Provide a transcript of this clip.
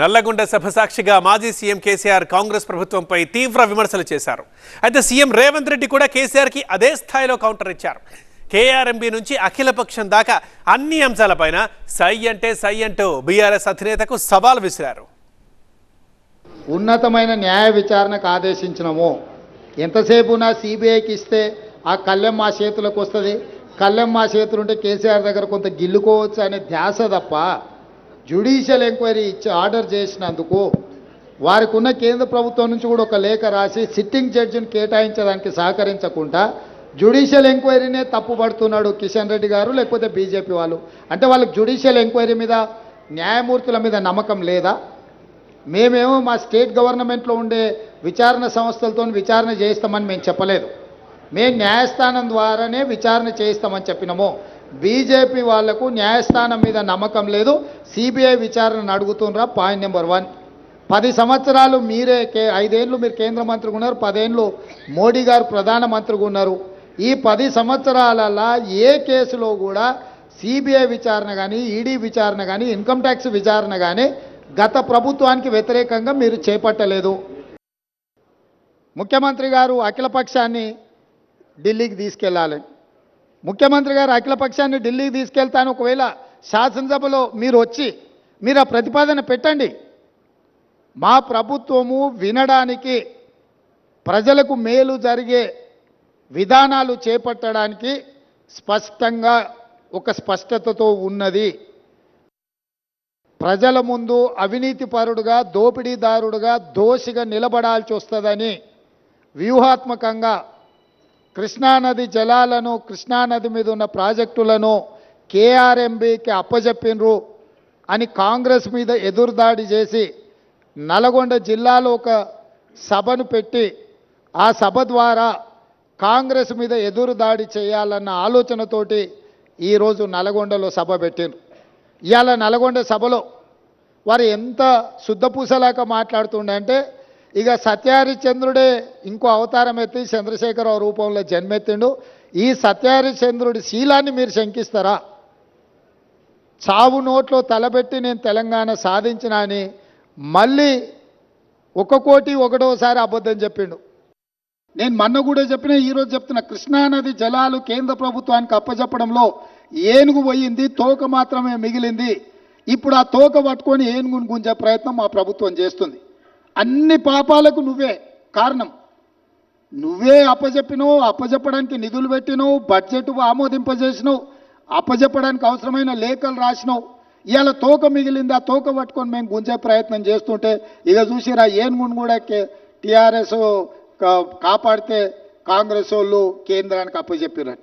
నల్లగొండ సభ సాక్షిగా మాజీ సీఎం కేసీఆర్ కాంగ్రెస్ ప్రభుత్వంపై తీవ్ర విమర్శలు చేశారు. అయితే సీఎం రేవంత్ రెడ్డి కూడా కేసీఆర్కి అదే స్థాయిలో కౌంటర్ ఇచ్చారు. కేఆర్ఎంబీ నుంచి అఖిలపక్షం దాకా అన్ని అంశాలపైన సై అంటే సై అంటూ బీఆర్ఎస్ అధినేతకు సవాల్ విసిరారు. ఉన్నతమైన న్యాయ విచారణకు ఆదేశించినము ఎంతసేపు నా సిబిఐకి ఇస్తే ఆ కళ్ళెం మా చేతులకు వస్తుంది? కళ్ళెం మా చేతులు ఉంటే కేసీఆర్ దగ్గర కొంత గిల్లుకోవచ్చు అనే ధ్యాస తప్ప జ్యుడిషియల్ ఎంక్వైరీ ఇచ్చి ఆర్డర్ చేసినందుకు వారికి ఉన్న కేంద్ర ప్రభుత్వం నుంచి కూడా ఒక లేఖ రాసి సిట్టింగ్ జడ్జిని కేటాయించడానికి సహకరించకుండా జ్యుడిషియల్ ఎంక్వైరీనే తప్పుపడుతున్నాడు కిషన్ రెడ్డి గారు లేకపోతే బీజేపీ వాళ్ళు. అంటే వాళ్ళకి జ్యుడిషియల్ ఎంక్వైరీ మీద న్యాయమూర్తుల మీద నమ్మకం లేదా? మేమేమో మా స్టేట్ గవర్నమెంట్లో ఉండే విచారణ సంస్థలతో విచారణ చేయిస్తామని మేము చెప్పలేదు. మేము న్యాయస్థానం ద్వారానే విచారణ చేయిస్తామని చెప్పినాము. బీజేపీ వాళ్ళకు న్యాయస్థానం మీద నమ్మకం లేదు. సిబిఐ విచారణ అడుగుతుండ్రా పాయింట్ నెంబర్ వన్. పది సంవత్సరాలు మీరే కే ఐదేళ్ళు మీరు కేంద్ర మంత్రిగా ఉన్నారు పదేళ్ళు మోడీ గారు ప్రధానమంత్రిగా ఉన్నారు. ఈ పది సంవత్సరాలలో ఏ కేసులో కూడా సిబిఐ విచారణ కానీ ఈడీ విచారణ కానీ ఇన్కమ్ ట్యాక్స్ విచారణ కానీ గత ప్రభుత్వానికి వ్యతిరేకంగా మీరు చేపట్టలేదు. ముఖ్యమంత్రి గారు అఖిలపక్షాన్ని ఢిల్లీకి తీసుకెళ్ళాలి ముఖ్యమంత్రి గారు అఖిలపక్షాన్ని ఢిల్లీకి తీసుకెళ్తాను. ఒకవేళ శాసనసభలో మీరు వచ్చి మీరు ఆ ప్రతిపాదన పెట్టండి. మా ప్రభుత్వము వినడానికి ప్రజలకు మేలు జరిగే విధానాలు చేపట్టడానికి స్పష్టంగా ఒక స్పష్టతతో ఉన్నది. ప్రజల ముందు అవినీతిపరుడుగా దోపిడీదారుడుగా దోషిగా నిలబడాల్సి వస్తుందని వ్యూహాత్మకంగా కృష్ణానది జలాలను కృష్ణానది మీద ఉన్న ప్రాజెక్టులను కేఆర్ఎంబికి అప్పజెప్పినరు అని కాంగ్రెస్ మీద ఎదురుదాడి చేసి నల్గొండ జిల్లాలో ఒక సభను పెట్టి ఆ సభ ద్వారా కాంగ్రెస్ మీద ఎదురుదాడి చేయాలన్న ఆలోచనతోటి ఈరోజు నల్గొండలో సభ పెట్టిండ్రు ఇవాళ నల్గొండ సభలో వారు ఎంత శుద్ధపూసలాగా మాట్లాడుతుండే అంటే ఇక సత్యహరిచంద్రుడే ఇంకో అవతారం ఎత్తి చంద్రశేఖరరావు రూపంలో జన్మెత్తిండు. ఈ సత్యహరిచంద్రుడి శీలాన్ని మీరు శంకిస్తారా? చావు నోట్లో తలబెట్టి నేను తెలంగాణ సాధించిన అని మళ్ళీ ఒక కోటి ఒకటోసారి అబద్ధం చెప్పిండు. నేను మొన్న కూడా చెప్పిన ఈరోజు చెప్తున్న కృష్ణానది జలాలు కేంద్ర ప్రభుత్వానికి అప్పచెప్పడంలో ఏనుగు పోయింది తోక మాత్రమే మిగిలింది. ఇప్పుడు ఆ తోక పట్టుకొని ఏనుగును గుంజే ప్రయత్నం మా ప్రభుత్వం చేస్తుంది. అన్ని పాపాలకు నువ్వే కారణం. నువ్వే అప్పజెప్పినవు అప్పజెప్పడానికి నిధులు పెట్టినవు బడ్జెట్ ఆమోదింపజేసినావు అప్పజెప్పడానికి అవసరమైన లేఖలు రాసినావు. ఇవాళ తోక మిగిలింది ఆ తోక పట్టుకొని మేము గుంజే ప్రయత్నం చేస్తుంటే ఇక చూసిరా ఏనుగును కూడా టీఆర్ఎస్ కాపాడితే కాంగ్రెస్ వాళ్ళు కేంద్రానికి అప్పచెప్పిరని